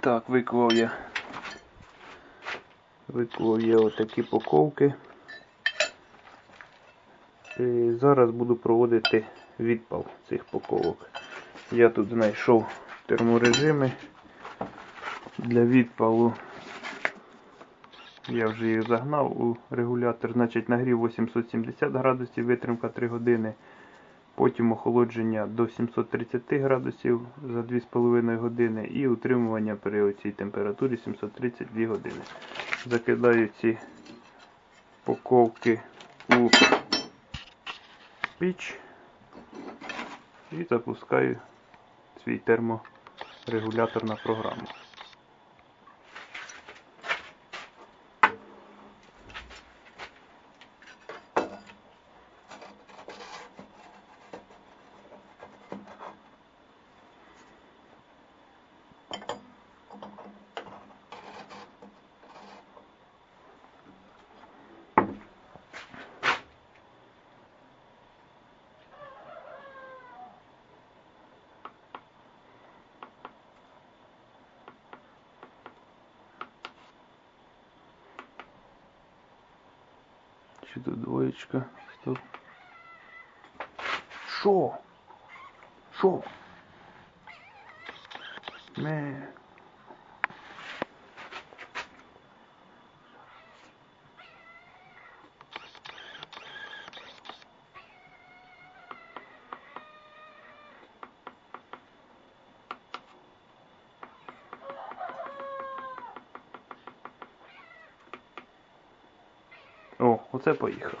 Так, виклав я. Виклав я отакі паковки. І зараз буду проводити відпал цих паковок. Я тут знайшов терморежими для відпалу. Я вже їх загнав у регулятор, значить нагрів 870 градусів, витримка 3 години. Потім охолодження до 730 градусів за 2,5 години і утримування при цій температурі 732 години. Закидаю ці паковки у піч і запускаю свій терморегулятор на Чи тут двоєчка? Стоп. Шо? Шо? Не. О, оце поїхав.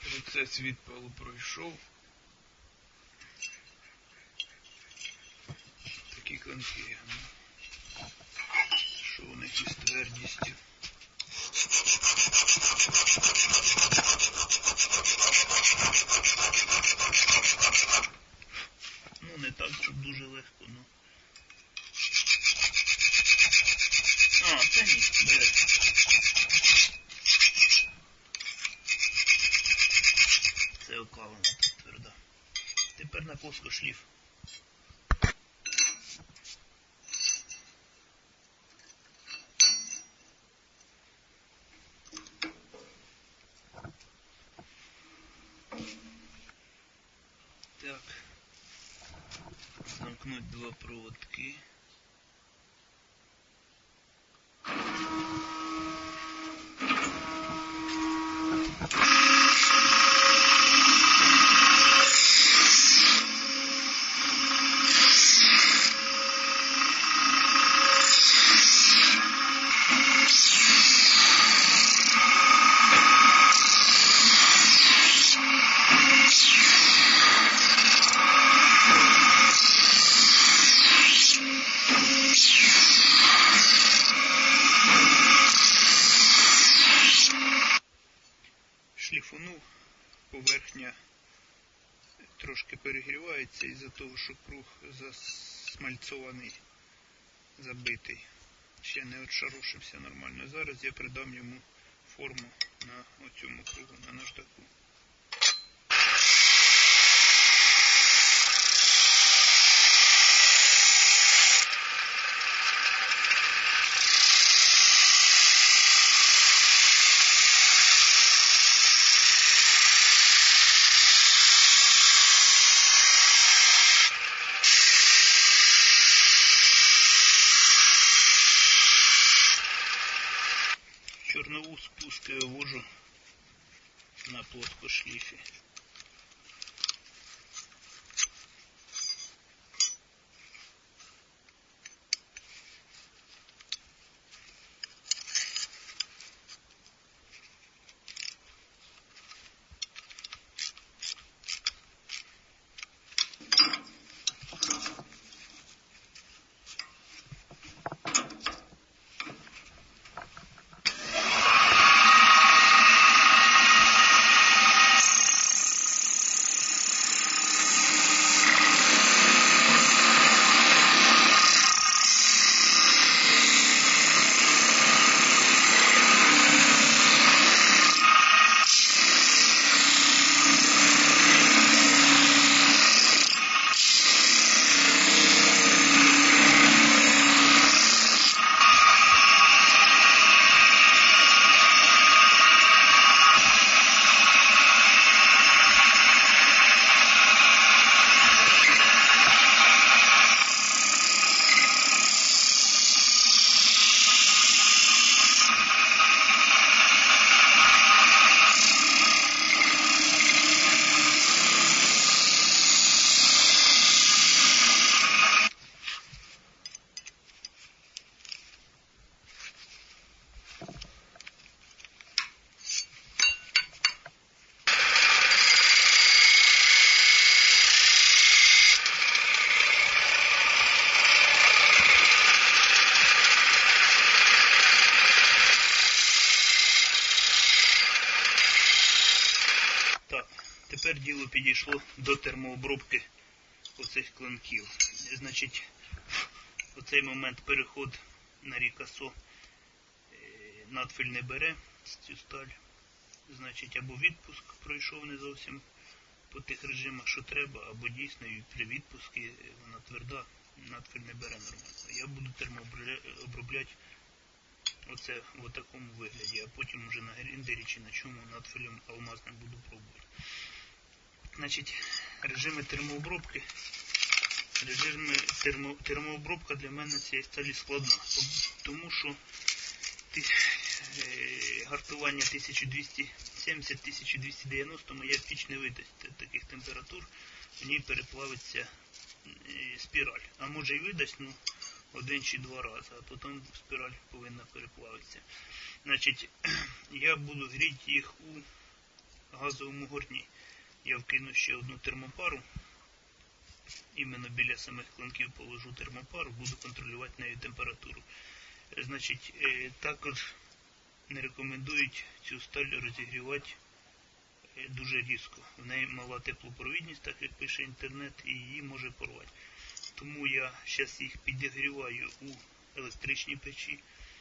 Процес відпалу пройшов. Такі ну. Що у них із твердістю? Ну, не так, щоб дуже легко, ну. А, це ні, бере. Це окалина тут тверда. Тепер на плоскошліф. Так. Замкнуть два проводки. Засмальцований, забитий. Ще не отшарушився нормально. Зараз я придам йому форму на оцьому кругу, на наждаку. Чорнову лужу на плотку плоскошліфі. Тепер діло підійшло до термообробки оцих клинків. Значить, у цей момент переход на рікасо е, надфіль не бере цю сталь. Значить, або відпуск пройшов не зовсім по тих режимах, що треба, або дійсно і при відпуску вона тверда, надфіль не бере нормально. Я буду термообробляти оце в такому вигляді, а потім вже на гріндері чи на чому надфілем алмазним буду пробувати. Значить, режими термообробки. Режими термо, термообробка для мене цієї сталі складна, тому що ти, е, гартування 1270-1290 моя піч не видасть таких температур, в ній переплавиться е, спіраль. А може і видасть, ну, один чи два рази, а потім спіраль повинна переплавитися. Значить, я буду гріти їх у газовому горні. Я вкину ще одну термопару. Іменно біля самих клинків положу термопару, буду контролювати нею температуру. Значить, е, також не рекомендують цю сталь розігрівати е, дуже різко. В неї мала теплопровідність, так як пише інтернет, і її може порвати. Тому я зараз їх підігріваю у електричній печі,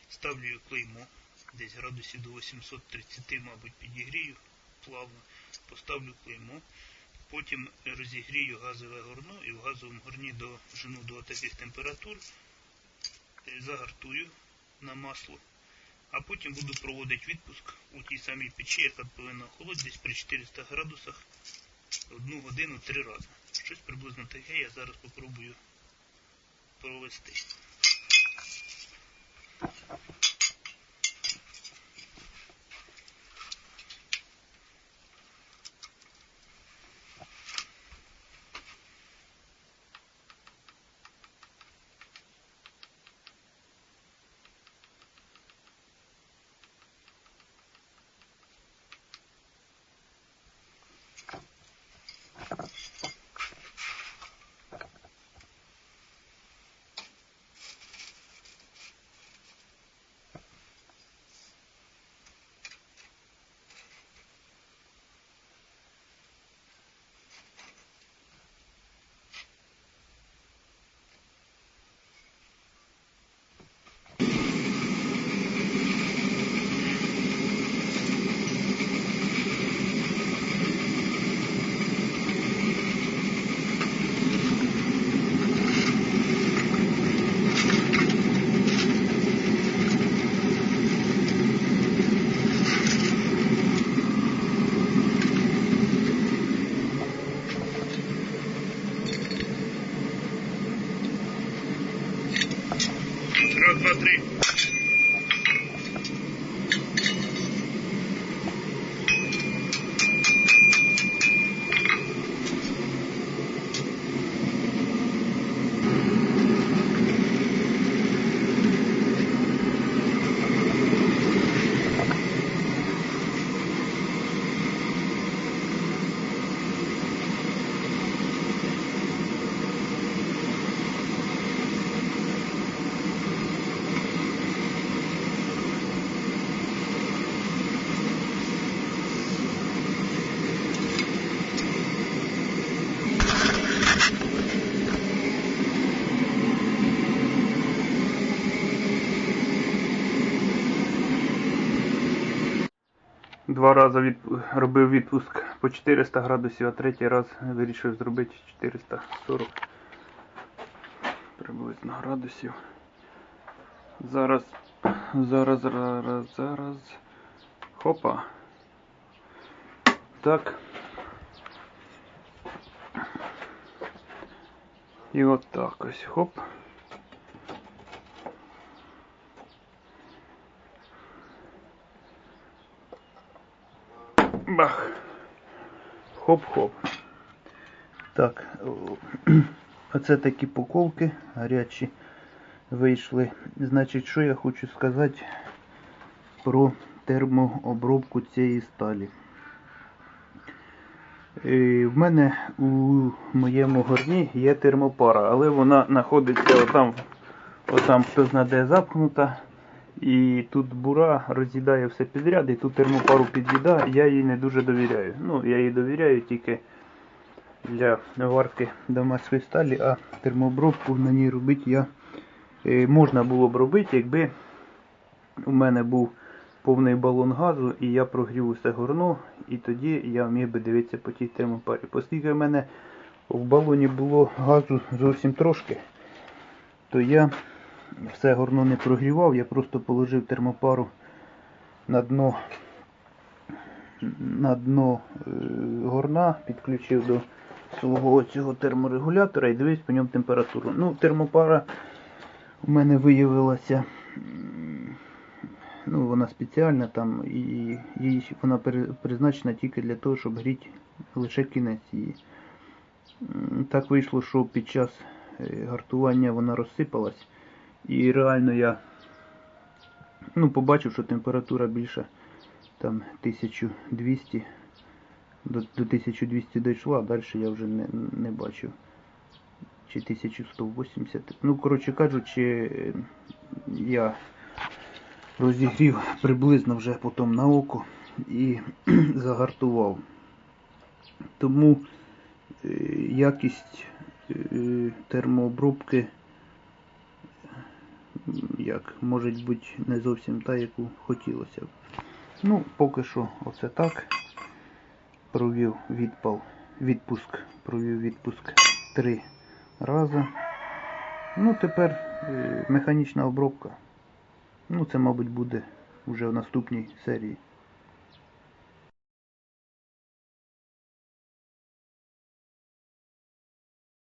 ставлю клеймо, десь градусів до 830, мабуть, підігрію плавно, поставлю клеймо, потім розігрію газове горно і в газовому горні дожену до таких температур, е, загартую на масло, а потім буду проводити відпуск у тій самій печі, яка повинна охолодити десь при 400 градусах одну годину три рази. Щось приблизно таке я зараз попробую провести. Два рази від... робив відпуск по 400 градусів, а третій раз вирішив зробити 440 приблизно градусів. Зараз, зараз, зараз, зараз. Хопа. Так. І от так ось хоп. Бах. Хоп-хоп. Так. Оце такі поколки гарячі вийшли. Значить, що я хочу сказати про термообробку цієї сталі. Е, В мене у моєму горні є термопара, але вона знаходиться отам, отам хто знає де запхнута. І тут бура роз'їдає все підряд, і тут термопару під'їдає, я їй не дуже довіряю. Ну, я їй довіряю тільки для варки домашньої сталі, а термообробку на ній робити я е, можна було б робити, якби у мене був повний балон газу і я прогрів усе горно, і тоді я міг би дивитися по тій термопарі. Оскільки в мене в балоні було газу зовсім трошки, то я все горно не прогрівав, я просто положив термопару на дно, на дно е, горна, підключив до свого цього терморегулятора і дивився по ньому температуру. Ну, термопара у мене виявилася, ну, вона спеціальна там, і її, вона призначена тільки для того, щоб гріти лише кінець її. Так вийшло, що під час е, гартування вона розсипалась. І реально я ну, побачив, що температура більше там 1200 до, до 1200 дійшла, а далі я вже не, не бачив. Чи 1180. Ну, коротше кажучи, я розігрів приблизно вже потім на око і загартував. Тому е, якість е, термообробки як, може бути не зовсім та, яку хотілося б. Ну, поки що оце так. Провів відпал, відпуск, провів відпуск три рази. Ну, тепер е, механічна обробка. Ну, це, мабуть, буде вже в наступній серії.